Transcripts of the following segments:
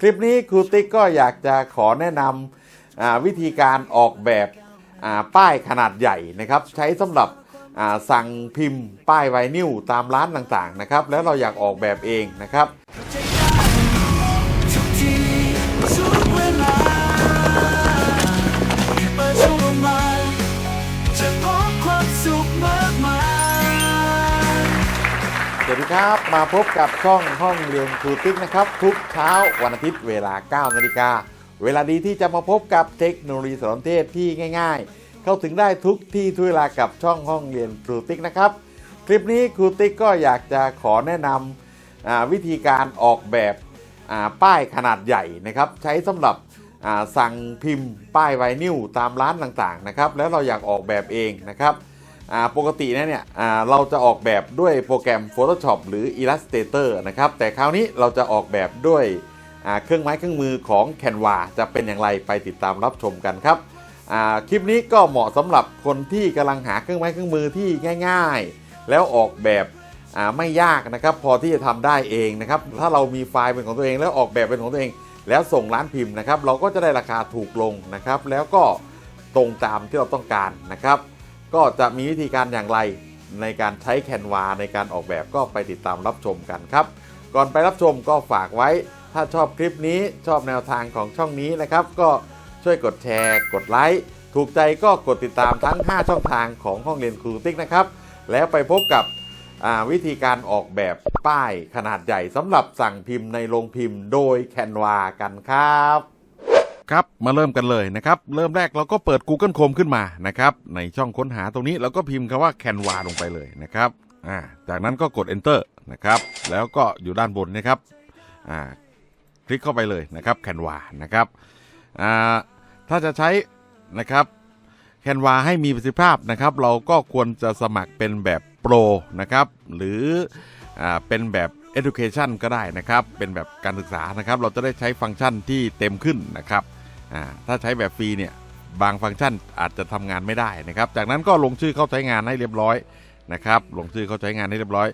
คลิปนี้ครูติ๊กก็อยากจะขอแนะนำวิธีการออกแบบป้ายขนาดใหญ่นะครับ ใช้สำหรับสั่งพิมพ์ป้ายไวนิลตามร้านต่างๆนะครับ แล้วเราอยากออกแบบเองนะครับสวัสดีครับ มาพบกับช่องห้องเรียนครูติ๊กนะครับ ทุกเช้าวันอาทิตย์เวลา 9 นาฬิกา เวลาดีที่จะมาพบกับเทคโนโลยีสารสนเทศที่ง่าย ๆ เข้าถึงได้ทุกที่ทุกเวลากับช่องห้องเรียนครูติ๊กนะครับ คลิปนี้ครูติ๊กก็อยากจะขอแนะนำวิธีการออกแบบป้ายขนาดใหญ่นะครับ ใช้สำหรับสั่งพิมพ์ป้ายไวนิลตามร้านต่างๆนะครับแล้วเราอยากออกแบบเองนะครับ ปกตินะเนี่ยอ่าเราจะออกแบบด้วยโปรแกรม Photoshop หรือ Illustrator นะครับ แต่คราวนี้เราจะออกแบบด้วยอ่าเครื่องไม้เครื่องมือของ Canva จะเป็นอย่างไรไปติดตามรับชมกันครับอ่าคลิปนี้ก็เหมาะสำหรับคนที่กำลังหาเครื่องไม้เครื่องมือที่ง่าย ๆ แล้วออกแบบอ่าไม่ยากนะครับพอที่จะทำได้เองนะครับถ้าเรามีไฟล์เป็นของตัวเองแล้วออกแบบเป็นของตัวเอง แล้วส่งร้านพิมพ์นะครับ เราก็จะได้ราคาถูกลงนะครับ แล้วก็ตรงตามที่เราต้องการนะครับ ก็จะมีวิธีการอย่างไรในการใช้แคนวาในการออกแบบก็ไปติดตามรับชมกันครับ ก่อนไปรับชมก็ฝากไว้ ถ้าชอบคลิปนี้ชอบแนวทางของช่องนี้นะครับ ก็ช่วยกดแชร์กดไลค์ถูกใจก็กดติดตามทั้ง 5 ช่องทางของห้องเรียนครูติ๊กนะครับ แล้วไปพบกับวิธีการออกแบบป้ายขนาดใหญ่สำหรับสั่งพิมพ์ในโรงพิมพ์โดยแคนวากันครับ ครับ มาเริ่มกันเลยนะครับ เริ่มแรกเราก็เปิด Google Chrome ขึ้นมานะครับ ในช่องค้นหาตรงนี้เราก็พิมพ์คำว่า Canva ลงไปเลยนะครับอ่าจากนั้นก็กด Enter นะครับ แล้วก็อยู่ด้านบนนะครับอ่าคลิกเข้าไปเลยนะครับ Canva นะครับอ่าถ้าจะใช้นะครับ Canva ให้มีประสิทธิภาพนะครับ เราก็ควรจะสมัครเป็นแบบโปรนะครับ หรืออ่าเป็นแบบ Education ก็ได้นะครับ เป็นแบบการศึกษานะครับ เราจะได้ใช้ฟังก์ชันที่เต็มขึ้นนะครับอ่าถ้าใช้แบบฟรีเนี่ยบางฟังก์ชันอาจจะทำงานไม่ได้นะครับ จากนั้นก็ลงชื่อเข้าใช้งานให้เรียบร้อยนะครับ ลงชื่อเข้าใช้งานให้เรียบร้อย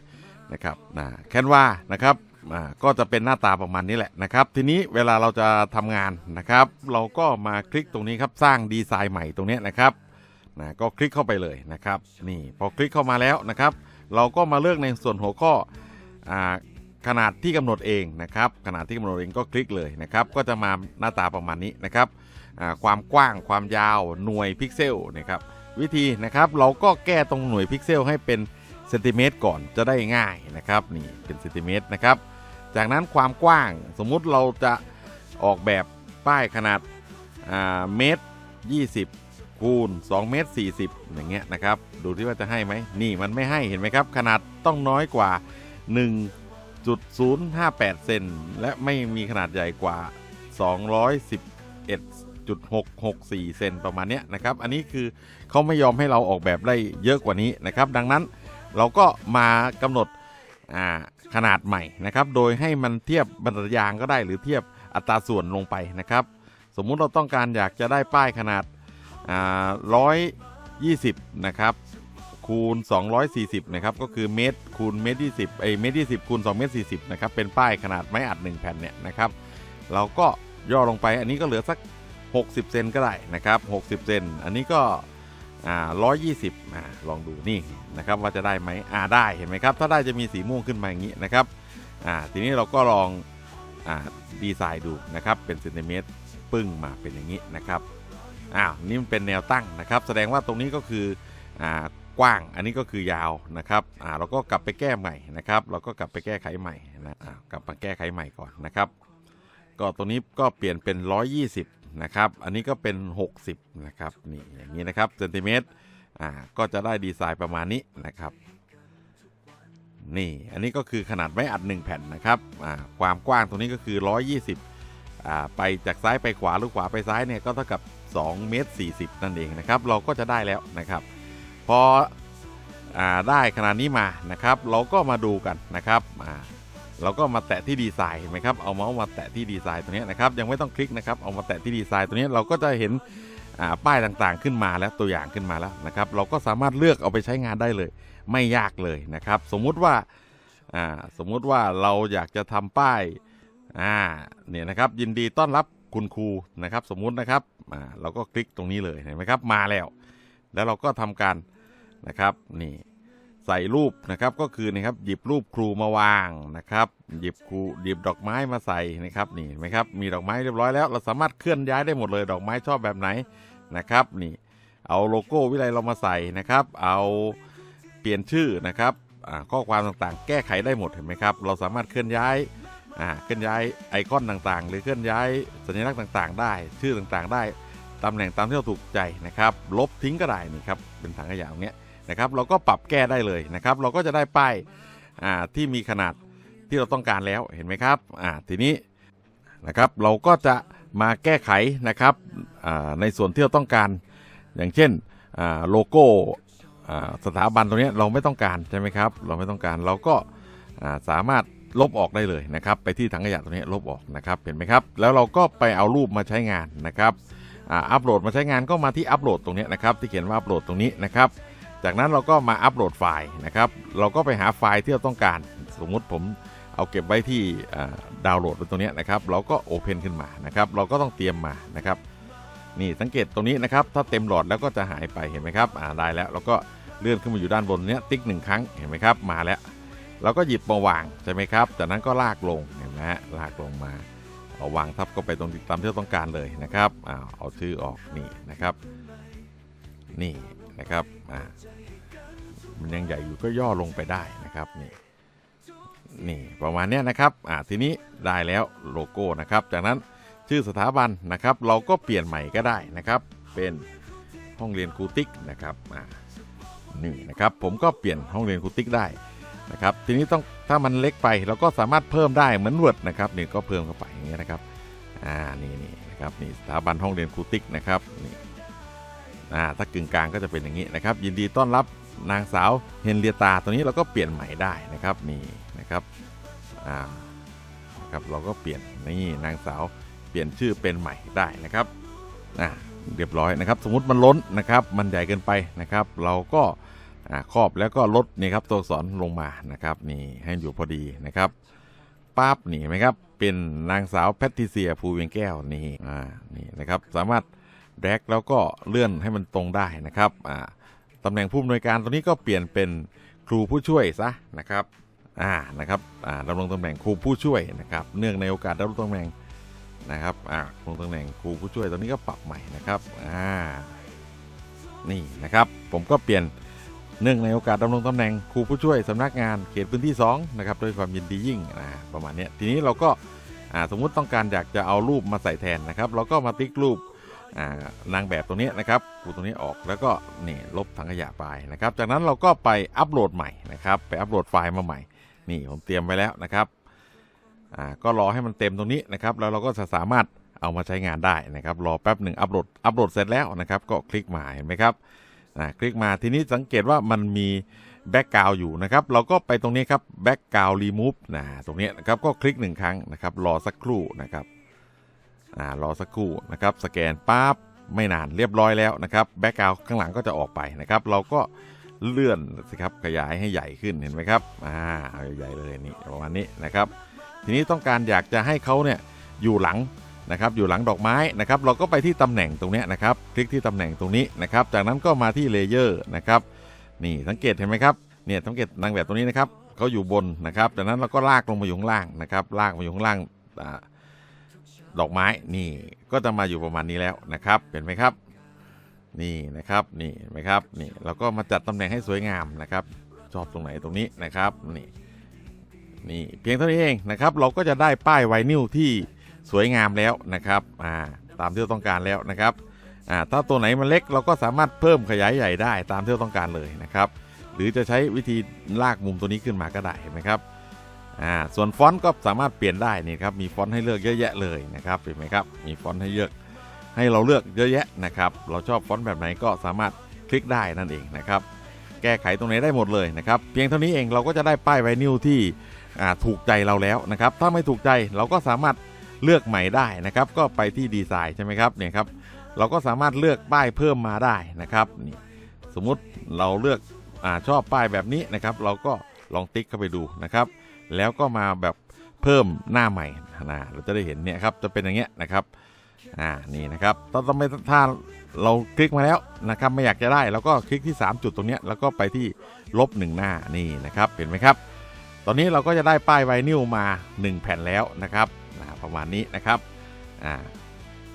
นะครับนะแคนวานะครับอ่าก็จะเป็นหน้าตาประมาณนี้แหละนะครับ ทีนี้เวลาเราจะทำงานนะครับ เราก็มาคลิกตรงนี้ครับสร้างดีไซน์ใหม่ตรงนี้นะครับนะก็คลิกเข้าไปเลยนะครับ นี่พอคลิกเข้ามาแล้วนะครับ เราก็มาเลือกในส่วนหัวข้ออ่า ขนาดที่กำหนดเองนะครับขนาดที่กำหนดเองก็คลิกเลยนะครับก็จะมาหน้าตาประมาณนี้นะครับความกว้างความยาวหน่วยพิกเซลนะครับวิธีนะครับเราก็แก้ตรงหน่วยพิกเซลให้เป็นเซนติเมตรก่อนจะได้ง่ายนะครับนี่เป็นเซนติเมตรนะครับจากนั้นความกว้างสมมุติเราจะออกแบบป้ายขนาดเมตร 20 คูณ2เมตร 40 อย่างเงี้ยนะครับ ดูที่ว่าจะให้ไหมนี่มันไม่ให้เห็นไหมครับ ขนาดต้องน้อยกว่า 1 จุด058 เซน และไม่มีขนาดใหญ่กว่า 211.664 เซนประมาณเนี้ยนะครับ อันนี้คือเขาไม่ยอมให้เราออกแบบได้เยอะกว่านี้นะครับ ดังนั้นเราก็มากำหนดขนาดใหม่นะครับ โดยให้มันเทียบบรรยางก็ได้หรือเทียบอัตราส่วนลงไปนะครับ สมมุติเราต้องการอยากจะได้ป้ายขนาดอ่า120 นะครับ คูณ 240 นะครับ ก็คือเมตรคูณเมตร20ไอเมตร20คูณ2เมตร40 นะครับ เป็นป้ายขนาดไม้อัด 1 แผ่นเนี่ยนะครับ เราก็ย่อลงไปอันนี้ก็เหลือสัก 60 เซนก็ได้นะครับ 60 เซนอันนี้ก็อ่า120อ่าลองดูนี่นะครับว่าจะได้ไหมอ่าได้เห็นไหมครับ ถ้าได้จะมีสีม่วงขึ้นมาอย่างนี้นะครับอ่าทีนี้เราก็ลองอ่าดีไซน์ดูนะครับเป็นเซนติเมตรปึ้งมาเป็นอย่างนี้นะครับอ้าวนี่มันเป็นแนวตั้งนะครับ แสดงว่าตรงนี้ก็คืออ่า กว้าง อันนี้ก็คือยาวนะครับอ่าเราก็กลับไปแก้ใหม่นะครับ เราก็กลับไปแก้ไขใหม่นะอ่ากลับมาแก้ไขใหม่ก่อนนะครับ ก็ตัวนี้ก็เปลี่ยนเป็น 120นะครับ อันนี้ก็เป็น 60นะครับนี่อย่างนี้นะครับเซนติเมตรอ่าก็จะได้ดีไซน์ประมาณนี้นะครับนี่อันนี้ก็คือขนาดไม้อัด 1 แผ่นนะครับอ่าความกว้างตรงนี้ก็คือ 120อ่าไปจากซ้ายไปขวาหรือขวาไปซ้ายเนี่ยก็เท่ากับ2เมตร40 นั่นเองนะครับ เราก็จะได้แล้วนะครับ พอ ได้ขนาดนี้มานะครับ เราก็มาดูกันนะครับเราก็มาแตะที่ดีไซน์เห็นไหมครับเอาเมาส์มาแตะที่ดีไซน์ตัวนี้นะครับยังไม่ต้องคลิกนะครับเอามาแตะที่ดีไซน์ตัวนี้เราก็จะเห็นป้ายต่างๆขึ้นมาแล้วตัวอย่างขึ้นมาแล้วนะครับ เราก็สามารถเลือกเอาไปใช้งานได้เลย ไม่ยากเลยนะครับ สมมุติว่าสมมุติว่าเราอยากจะทำป้ายเนี่ยนะครับยินดีต้อนรับคุณครูนะครับ สมมุตินะครับเราก็คลิกตรงนี้เลยเห็นไหมครับมาแล้ว แล้วเราก็ทำการ นะครับนี่ใส่รูปนะครับก็คือนะครับหยิบรูปครูมาวางนะครับ หยิบครูหยิบดอกไม้มาใส่นะครับนี่เห็นไหมครับมีดอกไม้เรียบร้อยแล้ว เราสามารถเคลื่อนย้ายได้หมดเลย ดอกไม้ชอบแบบไหนนะครับนี่เอาโลโก้วิไลเรามาใส่นะครับ เอาเปลี่ยนชื่อนะครับข้อความต่างๆ แก้ไขได้หมดเห็นไหมครับ เราสามารถเคลื่อนย้ายเคลื่อนย้ายไอคอนต่างๆ หรือเคลื่อนย้ายสัญลักษณ์ต่างๆ ได้ ชื่อต่างๆ ได้ตำแหน่งตามที่เราถูกใจนะครับ ลบทิ้งก็ได้นี่ครับเป็นถังขยะตรงเนี้ย นะครับ เราก็ปรับแก้ได้เลยนะครับ เราก็จะได้ป้ายที่มีขนาดที่เราต้องการแล้วเห็นไหมครับทีนี้นะครับเราก็จะมาแก้ไขนะครับในส่วนที่เราต้องการ อย่างเช่นโลโก้สถาบันตรงนี้เราไม่ต้องการใช่ไหมครับ เราไม่ต้องการเราก็าสามารถลบออกได้เลยนะครับ ไปที่ถังขยะตรงนี้ลบออกนะครับเห็นไหมครับ แล้วเราก็ไปเอารูปมาใช้งานนะครับอัปโหลดมาใช้งานก็มาที่อัปโหลดตรงนี้นะครับ ที่เขียนว่าอัปโหลดตรงนี้นะครับ จากนั้นเราก็มาอัปโหลดไฟล์นะครับ เราก็ไปหาไฟล์ที่เราต้องการ สมมุติผมเอาเก็บไว้ที่ดาวน์โหลดไว้ตรงนี้นะครับ เราก็โอเพนขึ้นมานะครับ เราก็ต้องเตรียมมานะครับ นี่สังเกตตรงนี้นะครับ ถ้าเต็มหลอดแล้วก็จะหายไปเห็นไหมครับอ่าได้แล้วเราก็เลื่อนขึ้นมาอยู่ด้านบนเนี้ยติ๊กหนึ่งครั้งเห็นไหมครับ มาแล้ว เราก็หยิบมาวางใช่ไหมครับ จากนั้นก็ลากลงเห็นไหมฮะลากลงมา เอาวางทับก็ไปตรงตามที่เราต้องการเลยนะครับอ้าวเอาชื่อออกนี่นะครับ นี่นะครับ มันยังใหญ่อยู่ก็ย่อลงไปได้นะครับนี่นี่ประมาณนี้นะครับอ่าทีนี้ได้แล้วโลโก้นะครับ จากนั้นชื่อสถาบันนะครับ เราก็เปลี่ยนใหม่ก็ได้นะครับ เป็นห้องเรียนครูติ๊กนะครับอ่านี่นะครับผมก็เปลี่ยนห้องเรียนครูติ๊กได้นะครับ ทีนี้ต้องถ้ามันเล็กไปเราก็สามารถเพิ่มได้เหมือนวดนะครับนี่ก็เพิ่มเข้าไปอย่างเงี้ยนะครับอ่านี่นี่นะครับนี่สถาบันห้องเรียนครูติ๊กนะครับนี่ อ่าถ้ากึ่งกลางก็จะเป็นอย่างนี้นะครับ ยินดีต้อนรับนางสาวเฮนเรียตาตัวนี้เราก็เปลี่ยนใหม่ได้นะครับนี่นะครับอ่านะครับเราก็เปลี่ยนนี่นางสาวเปลี่ยนชื่อเป็นใหม่ได้นะครับอ่าเรียบร้อยนะครับ สมมติมันล้นนะครับ มันใหญ่เกินไปนะครับ เราก็อ่าครอบแล้วก็ลดนี่ครับตัวอักษรลงมานะครับ นี่ให้อยู่พอดีนะครับปั๊บนี่เห็นไหมครับเป็นนางสาวแพทริเซียภูเวียงแก้วนี่อ่านี่นะครับสามารถ แดกแล้วก็เลื่อนให้มันตรงได้นะครับอ่าตำแหน่งผู้อำนวยการตรงนี้ก็เปลี่ยนเป็นครูผู้ช่วยซะนะครับอ่านะครับอ่าดำรงตำแหน่งครูผู้ช่วยนะครับ เนื่องในโอกาสดำรงตำแหน่งนะครับอ่าดำรงตำแหน่งครูผู้ช่วยตรงนี้ก็ปรับใหม่นะครับอ่านี่นะครับ ผมก็เปลี่ยนเนื่องในโอกาสดำรงตำแหน่งครูผู้ช่วยสำนักงานเขตพื้นที่2นะครับด้วยความยินดียิ่งนะประมาณนี้ทีนี้เราก็อ่าสมมุติต้องการอยากจะเอารูปมาใส่แทนนะครับ เราก็มาติ๊กรูป นางแบบตรงนี้นะครับครูตรงนี้ออกแล้วก็นี่ลบถังขยะไปนะครับ จากนั้นเราก็ไปอัปโหลดใหม่นะครับ ไปอัปโหลดไฟล์มาใหม่ นี่ผมเตรียมไว้แล้วนะครับอ่าก็รอให้มันเต็มตรงนี้นะครับ แล้วเราก็จะสามารถเอามาใช้งานได้นะครับ รอแป๊บหนึ่งอัปโหลดอัปโหลดเสร็จแล้วนะครับ ก็คลิกมาเห็นไหมครับคลิกมาทีนี้สังเกตว่ามันมีแบ็กกราวอยู่นะครับ เราก็ไปตรงนี้ครับแบ็กกราวรีมูฟนะตรงนี้นะครับก็คลิกหนึ่งครั้งนะครับ รอสักครู่นะครับ อ่ารอสักครู่นะครับสแกนปั๊บไม่นานเรียบร้อยแล้วนะครับแบ็กกราวข้างหลังก็จะออกไปนะครับเราก็เลื่อนสิครับขยายให้ใหญ่ขึ้นเห็นไหมครับอ่าเอาใหญ่เลยนี่ประมาณนี้นะครับ ทีนี้ต้องการอยากจะให้เขาเนี่ยอยู่หลังนะครับอยู่หลังดอกไม้นะครับเราก็ไปที่ตำแหน่งตรงนี้นะครับ คลิกที่ตำแหน่งตรงนี้นะครับ จากนั้นก็มาที่เลเยอร์นะครับนี่สังเกตเห็นไหมครับเนี่ยสังเกตนางแบบตรงนี้นะครับเขาอยู่บนนะครับ จากนั้นเราก็ลากลงมาอยู่ข้างล่างนะครับลากมาอยู่ข้างล่างอา ดอกไม้นี่ก็จะมาอยู่ประมาณนี้แล้วนะครับเห็นไหมครับ นี่นะครับนี่เห็นไหมครับนี่เราก็มาจัดตำแหน่งให้สวยงามนะครับ ชอบตรงไหนตรงนี้นะครับนี่นี่เพียงเท่านี้เองนะครับ เราก็จะได้ป้ายไวนิลที่สวยงามแล้วนะครับอ่าตามที่เราต้องการแล้วนะครับอ่าถ้าตัวไหนมันเล็กเราก็สามารถเพิ่มขยายใหญ่ได้ตามที่เราต้องการเลยนะครับ หรือจะใช้วิธีลากมุมตัวนี้ขึ้นมาก็ได้เห็นไหมครับ อ่าส่วนฟอนต์ก็สามารถเปลี่ยนได้นี่ครับมีฟอนต์ให้เลือกเยอะแยะเลยนะครับเห็นไหมครับมีฟอนต์ให้เลือกให้เราเลือกเยอะแยะนะครับเราชอบฟอนต์แบบไหนก็สามารถคลิกได้นั่นเองนะครับแก้ไขตรงไหนได้หมดเลยนะครับเพียงเท่านี้เองเราก็จะได้ป้ายไวนิลที่ถูกใจเราแล้วนะครับถ้าไม่ถูกใจเราก็สามารถเลือกใหม่ได้นะครับก็ไปที่ดีไซน์ใช่ไหมครับเนี่ยครับเราก็สามารถเลือกป้ายเพิ่มมาได้นะครับนี่สมมุติเราเลือกอชอบป้ายแบบนี้นะครับ เราก็ลองติ๊กเข้าไปดูนะครับ แล้วก็มาแบบเพิ่มหน้าใหม่นะเราจะได้เห็นเนี่ยครับจะเป็นอย่างเงี้ยนะครับอ่านี่นะครับถ้าต้องไม่ถ้าเราคลิกมาแล้วนะครับไม่อยากจะได้เราก็คลิกที่ 3 จุดตรงเนี้ยแล้วก็ไปที่ลบหนึ่งหน้านี่นะครับเห็นไหมครับ ตอนนี้เราก็จะได้ป้ายไวนิลมา 1 แผ่นแล้วนะครับประมาณนี้นะครับอ่า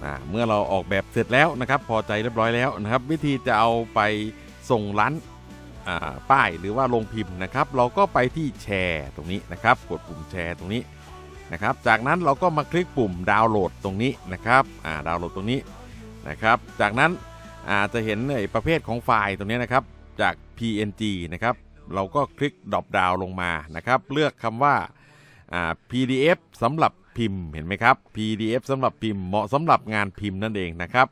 อ่าเมื่อเราออกแบบเสร็จแล้วนะครับ พอใจเรียบร้อยแล้วนะครับ วิธีจะเอาไปส่งร้าน ป้ายหรือว่าลงพิมพ์นะครับ เราก็ไปที่แชร์ตรงนี้นะครับ กดปุ่มแชร์ตรงนี้นะครับ จากนั้นเราก็มาคลิกปุ่มดาวน์โหลดตรงนี้นะครับดาวน์โหลดตรงนี้นะครับ จากนั้นจะเห็นไอ้ประเภทของไฟล์ตรงนี้นะครับ จาก PNG นะครับ เราก็คลิกดรอปดาวลงมานะครับ เลือกคำว่า PDF สำหรับพิมพ์เห็นไหมครับ PDF สำหรับพิมพ์เหมาะสำหรับงานพิมพ์นั่นเองนะครับ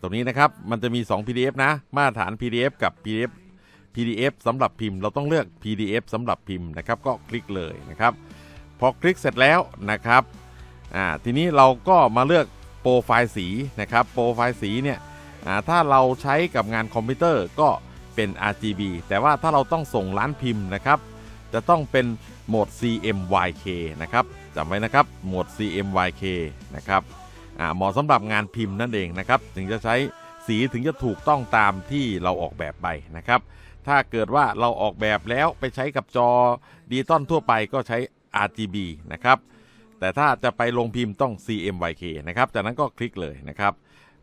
ตรงนี้นะครับมันจะมี 2 PDF นะ มาตรฐาน PDF กับ PDF PDF สำหรับพิมพ์เราต้องเลือก PDF สำหรับพิมพ์นะครับ ก็คลิกเลยนะครับ พอคลิกเสร็จแล้วนะครับอ่าทีนี้เราก็มาเลือกโปรไฟล์สีนะครับโปรไฟล์สีเนี่ยอ่าถ้าเราใช้กับงานคอมพิวเตอร์ก็เป็น RGB แต่ว่าถ้าเราต้องส่งร้านพิมพ์นะครับจะต้องเป็นโหมด CMYK นะครับจำไว้นะครับโหมด CMYK นะครับเหมาะสำหรับงานพิมพ์นั่นเองนะครับ ถึงจะใช้สีถึงจะถูกต้องตามที่เราออกแบบไปนะครับ ถ้าเกิดว่าเราออกแบบแล้วไปใช้กับจอดิจิตอลทั่วไปก็ใช้ RGB นะครับ แต่ถ้าจะไปลงพิมพ์ต้อง CMYK นะครับ จากนั้นก็คลิกเลยนะครับ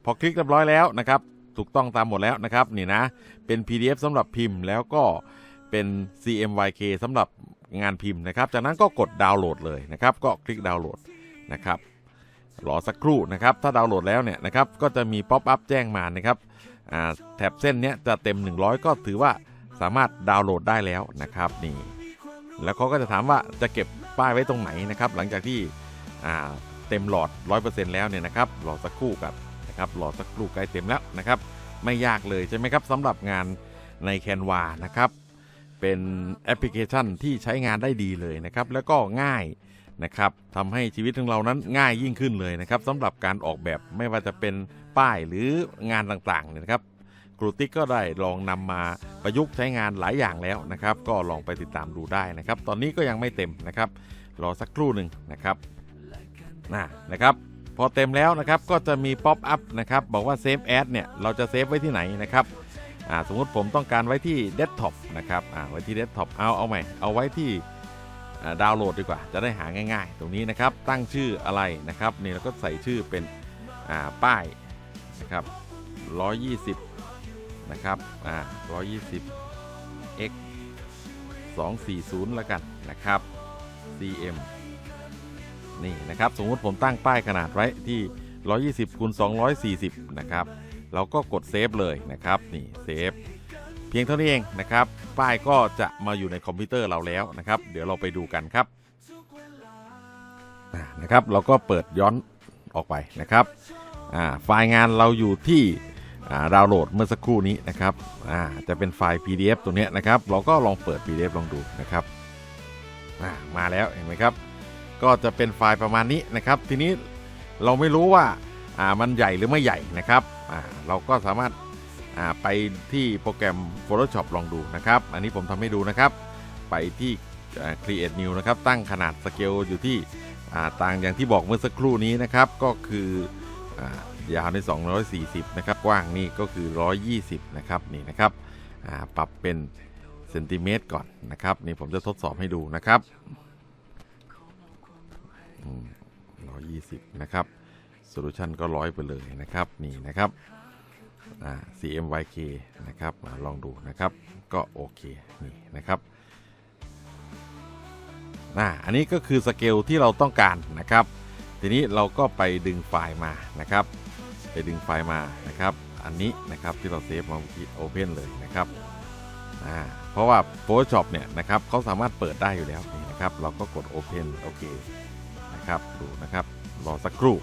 พอคลิกเรียบร้อยแล้วนะครับ ถูกต้องตามหมดแล้วนะครับนี่นะ เป็น PDF สำหรับพิมพ์แล้วก็เป็น CMYK สำหรับงานพิมพ์นะครับ จากนั้นก็กดดาวน์โหลดเลยนะครับ ก็คลิกดาวน์โหลดนะครับ รอสักครู่นะครับ ถ้าดาวน์โหลดแล้วเนี่ยนะครับ ก็จะมีป๊อปอัพแจ้งมานะครับแถบเส้นเนี้ยจะเต็ม 100 ก็ถือว่า สามารถดาวน์โหลดได้แล้วนะครับนี่แล้วเขาก็จะถามว่าจะเก็บป้ายไว้ตรงไหนนะครับ หลังจากที่เต็มหลอด 100%แล้วเนี่ยนะครับรอดสักครู่กับนะครับรอดสักครู่ใกล้เต็มแล้วนะครับ ไม่ยากเลยใช่ไหมครับสำหรับงานใน Canva นะครับ เป็นแอปพลิเคชันที่ใช้งานได้ดีเลยนะครับ แล้วก็ง่ายนะครับทำให้ชีวิตของเรานั้นง่ายยิ่งขึ้นเลยนะครับสำหรับการออกแบบไม่ว่าจะเป็นป้ายหรืองานต่างๆเนี่ยนะครับ ครูติ๊กก็ได้ลองนำมาประยุกต์ใช้งานหลายอย่างแล้วนะครับ ก็ลองไปติดตามดูได้นะครับ ตอนนี้ก็ยังไม่เต็มนะครับ รอสักครู่หนึ่งนะครับนะนะครับพอเต็มแล้วนะครับก็จะมีป๊อปอัพนะครับบอกว่าเซฟแอดเนี่ยเราจะเซฟไว้ที่ไหนนะครับอ่าสมมติผมต้องการไว้ที่เดสก์ท็อปนะครับอ่าไว้ที่เดสก์ท็อปเอาเอาใหม่เอาไว้ที่ดาวน์โหลดดีกว่า จะได้หาง่ายๆ ตรงนี้นะครับตั้งชื่ออะไรนะครับนี่เราก็ใส่ชื่อเป็นอ่าป้ายนะครับ120 นะครับอ่า120 x 240 แล้วกันนะครับ cm นี่นะครับ สมมติผมตั้งป้ายขนาดไว้ที่ 120คูณ240 นะครับ เราก็กดเซฟเลยนะครับ นี่เซฟ เพียงเท่านี้เองนะครับ ป้ายก็จะมาอยู่ในคอมพิวเตอร์เราแล้วนะครับ เดี๋ยวเราไปดูกันครับนะครับ เราก็เปิดย้อนออกไปนะครับไฟล์งานเราอยู่ที่ ดาวน์โหลดเมื่อสักครู่นี้นะครับจะเป็นไฟล์ PDF ตัวนี้นะครับ เราก็ลองเปิด PDF ลองดูนะครับามาแล้วเห็นไหมครับ ก็จะเป็นไฟล์ประมาณนี้นะครับ ทีนี้เราไม่รู้ว่าามันใหญ่หรือไม่ใหญ่นะครับเราก็สามารถไปที่โปรแกรม Photoshop ลองดูนะครับ อันนี้ผมทำให้ดูนะครับ ไปที่ Create New นะครับ ตั้งขนาดสเกลอยู่ที่ต่างอย่างที่บอกเมื่อสักครู่นี้นะครับ ก็คืออ ยาวใน240 นะครับ กว้างนี่ก็คือ 120 นะครับนี่นะครับอ่าปรับเป็นเซนติเมตรก่อนนะครับนี่ผมจะทดสอบให้ดูนะครับ120 นะครับโซลูชันก็ร้อยไปเลยนะครับนี่นะครับอ่า CMYK นะครับลองดูนะครับก็โอเคนี่นะครับอ่าอันนี้ก็คือสเกลที่เราต้องการนะครับ ทีนี้เราก็ไปดึงไฟล์มานะครับ ไปดึงไฟล์มานะครับ อันนี้นะครับที่เราเซฟมาเมื่อกี้โอเพนเลยนะครับอ่าเพราะว่า Photoshop เนี่ยนะครับเขาสามารถเปิดได้อยู่แล้วนี่นะครับ เราก็กด Open โอเคนะครับดูนะครับรอสักครู่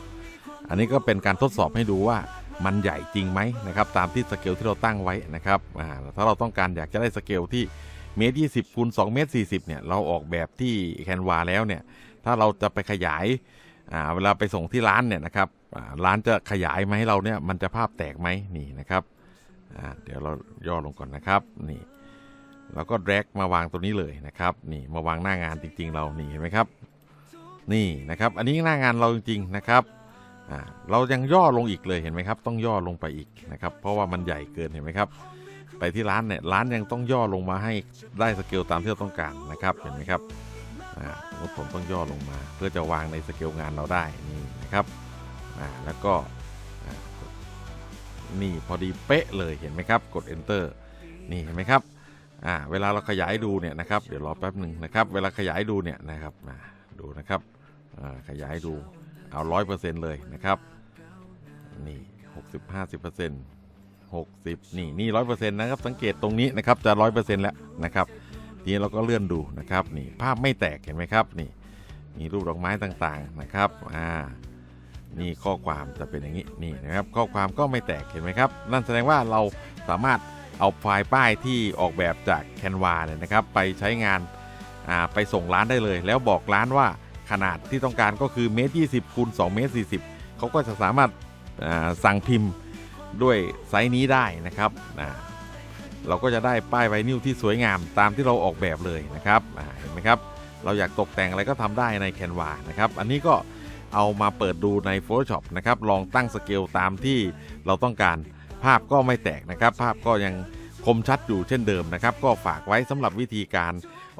อันนี้ก็เป็นการทดสอบให้ดูว่ามันใหญ่จริงไหมนะครับตามที่สเกลที่เราตั้งไว้นะครับอ่าถ้าเราต้องการอยากจะได้สเกลที่เมตรยี่สิบคูณสองเมตรสี่สิบเนี่ยเราออกแบบที่แคนวาแล้วเนี่ยถ้าเราจะไปขยาย เวลาไปส่งที่ร้านเนี่ยนะครับร้านจะขยายมาให้เราเนี่ยมันจะภาพแตกไหมนี่นะครับเดี๋ยวเราย่อลงก่อนนะครับนี่เราก็ drag มาวางตัวนี้เลยนะครับนี่มาวางหน้างานจริง ๆ เรานี่เห็นไหมครับ นี่นะครับ อันนี้หน้างานเราจริง ๆ นะครับอ่าเรายังย่อลงอีกเลยเห็นไหมครับ ต้องย่อลงไปอีกนะครับ เพราะว่ามันใหญ่เกินเห็นไหมครับ ไปที่ร้านเนี่ยร้านยังต้องย่อลงมาให้ได้สเกลตามที่เราต้องการนะครับเห็นไหมครับ อ่าผมต้องย่อลงมา เพื่อจะวางในสเกลงานเราได้นี่นะครับแล้วก็นี่พอดีเป๊ะเลยเห็นไหมครับ กด enter นี่เห็นไหมครับอ่าเวลาเราขยายดูเนี่ยนะครับเดี๋ยวรอแป๊บหนึ่งนะครับ เวลาขยายดูเนี่ยนะครับอ่าดูนะครับขยายดูเอาร้อยเปอร์เซ็นต์เลยนะครับนี่หกสิบห้าสิบเปอร์เซ็นต์60นี่นี่ร้อยเปอร์เซ็นต์นะครับสังเกตตรงนี้นะครับจะร้อยเปอร์เซ็นต์แล้วนะครับ ทีนี้เราก็เลื่อนดูนะครับนี่ภาพไม่แตกเห็นไหมครับนี่มีรูปดอกไม้ต่างๆนะครับอ่านี่ข้อความจะเป็นอย่างนี้นี่นะครับข้อความก็ไม่แตกเห็นไหมครับ นั่นแสดงว่าเราสามารถเอาไฟล์ป้ายที่ออกแบบจาก Canva เนี่ยนะครับ ไปใช้งานอ่าไปส่งร้านได้เลย แล้วบอกร้านว่าขนาดที่ต้องการก็คือเมตร20คูณ2เมตร40เขาก็จะสามารถอ่าสั่งพิมพ์ด้วยไซส์นี้ได้นะครับอ่า เราก็จะได้ป้ายไวนิลที่สวยงามตามที่เราออกแบบเลยนะครับเห็นไหมครับ เราอยากตกแต่งอะไรก็ทำได้ใน Canva นะครับ อันนี้ก็เอามาเปิดดูใน Photoshop นะครับ ลองตั้งสเกลตามที่เราต้องการ ภาพก็ไม่แตกนะครับ ภาพก็ยังคมชัดอยู่เช่นเดิมนะครับ ก็ฝากไว้สำหรับวิธีการ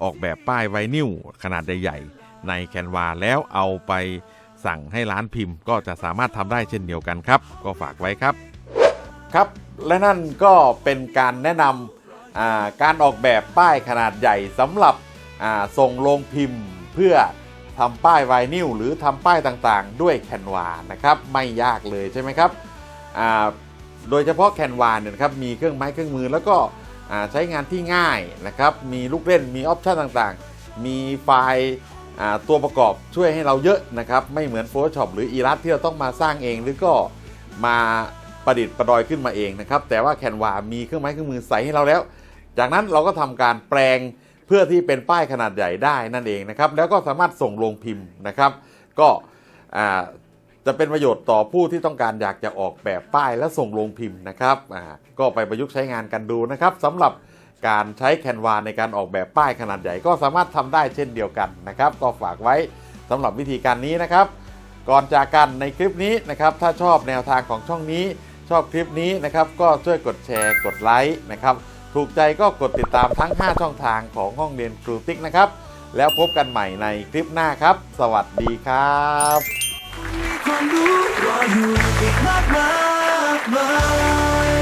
ออกแบบป้ายไวนิลขนาดใหญ่ๆใน Canva แล้วเอาไปสั่งให้ร้านพิมพ์ ก็จะสามารถทำได้เช่นเดียวกันครับ ก็ฝากไว้ครับ ครับ และนั่นก็เป็นการแนะนำการออกแบบป้ายขนาดใหญ่สำหรับส่งลงพิมพ์เพื่อทำป้ายไวนิลหรือทำป้ายต่างๆ ด้วยแคนวานะครับไม่ยากเลยใช่ไหมครับโดยเฉพาะแคนวาเนี่ยครับมีเครื่องไม้เครื่องมือแล้วก็ใช้งานที่ง่ายนะครับมีลูกเล่นมีออปชันต่างๆ มีไฟล์ตัวประกอบช่วยให้เราเยอะนะครับไม่เหมือน Photoshop หรือ i r u s ที่เราต้องมาสร้างเองหรือก็มา ประดิษฐ์ประดอยขึ้นมาเองนะครับ แต่ว่าแคนวามีเครื่องไม้เครื่องมือใส่ให้เราแล้ว จากนั้นเราก็ทำการแปลงเพื่อที่เป็นป้ายขนาดใหญ่ได้นั่นเองนะครับ แล้วก็สามารถส่งลงพิมพ์นะครับ ก็จะเป็นประโยชน์ต่อผู้ที่ต้องการอยากจะออกแบบป้ายและส่งลงพิมพ์นะครับก็ไปประยุกต์ใช้งานกันดูนะครับสำหรับการใช้แคนวาในการออกแบบป้ายขนาดใหญ่ก็สามารถทำได้เช่นเดียวกันนะครับ ก็ฝากไว้สำหรับวิธีการนี้นะครับ ก่อนจากกันในคลิปนี้นะครับ ถ้าชอบแนวทางของช่องนี้ ชอบคลิปนี้นะครับ ก็ช่วยกดแชร์กดไลค์นะครับ ถูกใจก็กดติดตามทั้ง 5 ช่องทางของห้องเรียนครูติ๊กนะครับ แล้วพบกันใหม่ในคลิปหน้าครับ สวัสดีครับมีความรู้รออยู่อีกมากมายมาย